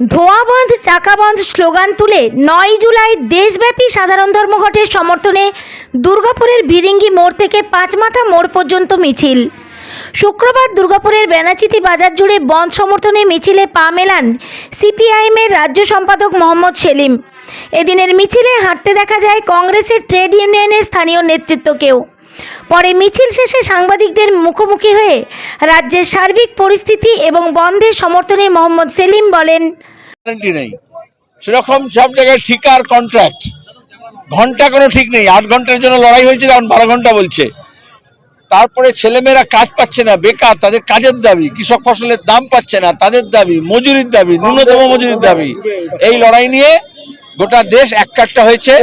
ধোয়াবন্ধ চাকাবন্ধ slogan তুলে নয় জুলাই দেশব্যাপী সাধারণ ধর্মঘটের সমর্থনে দুর্গাপুরের ভিরিঙ্গি মোড় থেকে পাঁচমাথা মোড় পর্যন্ত মিছিল। শুক্রবার দুর্গাপুরের বেনাচিতি বাজার জুড়ে বন্ধ সমর্থনে মিছিলে পা মেলান সিপিআইএমের রাজ্য সম্পাদক মোহাম্মদ সেলিম। এদিনের মিছিলে হাঁটতে দেখা যায় কংগ্রেসের ট্রেড ইউনিয়নের স্থানীয় নেতৃত্বকেও। পরে মিছিল শেষে সাংবাদিকদের মুখোমুখি হয়ে রাজ্যের সার্বিক পরিস্থিতি এবং বন্ধের সমর্থনে মোহাম্মদ সেলিম বলেন সেরকম সব জায়গায় ঠিকার কন্ট্রাক্ট ঘণ্টা কোনো ঠিক নেই। আট ঘণ্টার জন্য লড়াই হয়েছিল, এখন বারো ঘণ্টা বলছে। তারপরে ছেলেমেয়েরা কাজ পাচ্ছে না, বেকার, তাদের কাজের দাবি, কৃষক ফসলের দাম পাচ্ছে না, তাদের দাবি, মজুরির দাবি, ন্যূনতম মজুরির দাবি। এই লড়াই নিয়ে গোটা দেশ এককাট্টা হয়েছে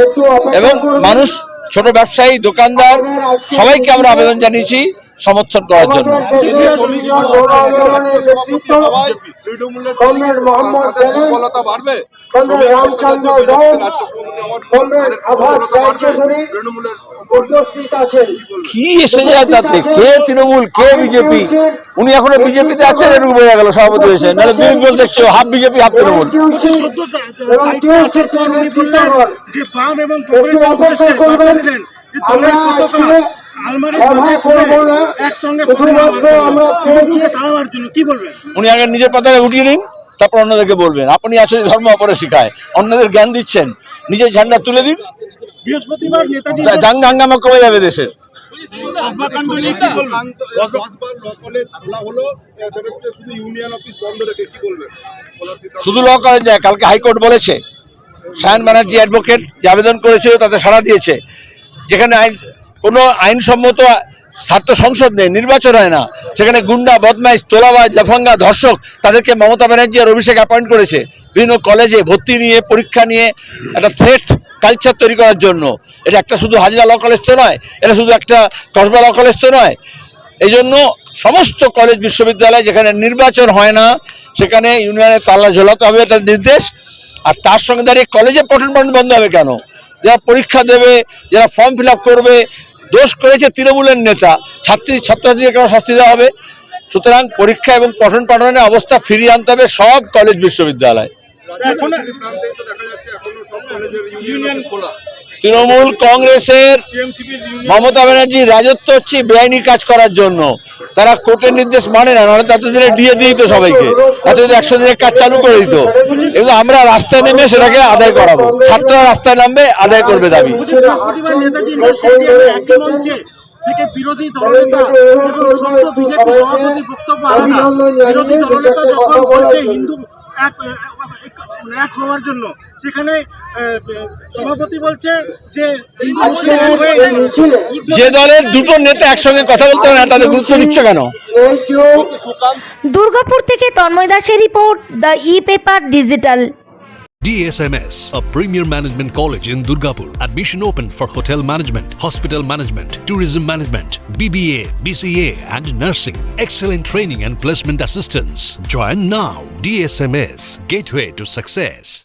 এবং মানুষ ছোট ব্যবসায়ী দোকানদার সবাইকে আমরা আবেদন জানিয়েছি সমর্থন করার জন্য। তৃণমূলের কি এসে যায় তাতে? কে তৃণমূল কে বিজেপি? উনি এখনও বিজেপিতে আছেন বোঝা গেল সভাপতি হয়েছে। নাহলে হাফ বিজেপি হাফ তৃণমূল। উনি আগে নিজের পাতায় উঠিয়ে নিন। তারপর অন্যদেরকে বলবেন আপনি আসলে ধর্ম অপরে শিখায়। অন্যদের জ্ঞান দিচ্ছেন নিজের ঝান্ডা তুলে দিন। দাঙ্গা হাঙ্গামা কমে যাবে দেশের শুধু ল কলেজ যায় কালকে হাইকোর্ট বলেছে সায়ন ব্যানার্জি অ্যাডভোকেট যে আবেদন করেছিল তাতে সাড়া দিয়েছে। যেখানে আইন কোনো আইনসম্মত ছাত্র সংসদ নেই, নির্বাচন হয় না। সেখানে গুন্ডা, বদমাইশ, তোলাবাজ, লাফাঙ্গা, ধর্ষক, তাদেরকে মমতা ব্যানার্জি আর অভিষেক অ্যাপয়েন্ট করেছে। বিভিন্ন কলেজে ভর্তি নিয়ে, পরীক্ষা নিয়ে, একটা থ্রেট কালচার তৈরি করার জন্য। এটা একটা শুধু হাজিরা ল কলেজ তো নয়, এটা শুধু একটা কসবা ল কলেজ তো নয়। এই জন্য সমস্ত কলেজ বিশ্ববিদ্যালয় যেখানে নির্বাচন হয় না, সেখানে ইউনিয়নের তালা ঝোলাতে হবে এটা নির্দেশ। আর তার সঙ্গে দাঁড়িয়ে কলেজে পঠন পাঠন বন্ধ হবে কেন? যারা পরীক্ষা দেবে, যারা ফর্ম ফিল করবে দোষ করেছে তৃণমূলের নেতা। ছাত্রী ছাত্রছাত্রীদের কেন শাস্তি দেওয়া হবে? সুতরাং পরীক্ষা এবং পঠন পাঠনের অবস্থা ফিরিয়ে আনতে হবে সব কলেজ বিশ্ববিদ্যালয়। তৃণমূল কংগ্রেসের মমতা ব্যানার্জির রাজত্ব হচ্ছে বেআইনি কাজ করার জন্য। তারা কোর্টের নির্দেশ মানে না, নাহলে ততদিনে দিয়ে দিত সবাইকে। এতদিন একশো দিনের কাজ চালু করে দিত। এবং আমরা রাস্তায় নেমে সেটাকে আদায় করাবো। ছাত্ররা রাস্তায় নামবে, আদায় করবে দাবি। বিরোধী দলনেতা বিজেপি সভাপতি বক্তব্য যখন বলছে হিন্দু এক হওয়ার জন্য, সেখানে সভাপতি বলছে যে হয়ে দলের দুটো নেতা একসঙ্গে কথা বলতে না তাদের গুরুত্ব দিচ্ছে কেন দুর্গাপুর থেকে তন্ময় দাসের report the e paper digital DSMS, a premier management college in Durgapur. Admission open for hotel management, hospital management, tourism management, BBA, BCA, and nursing. Excellent training and placement assistance. Join now. DSMS, gateway to success.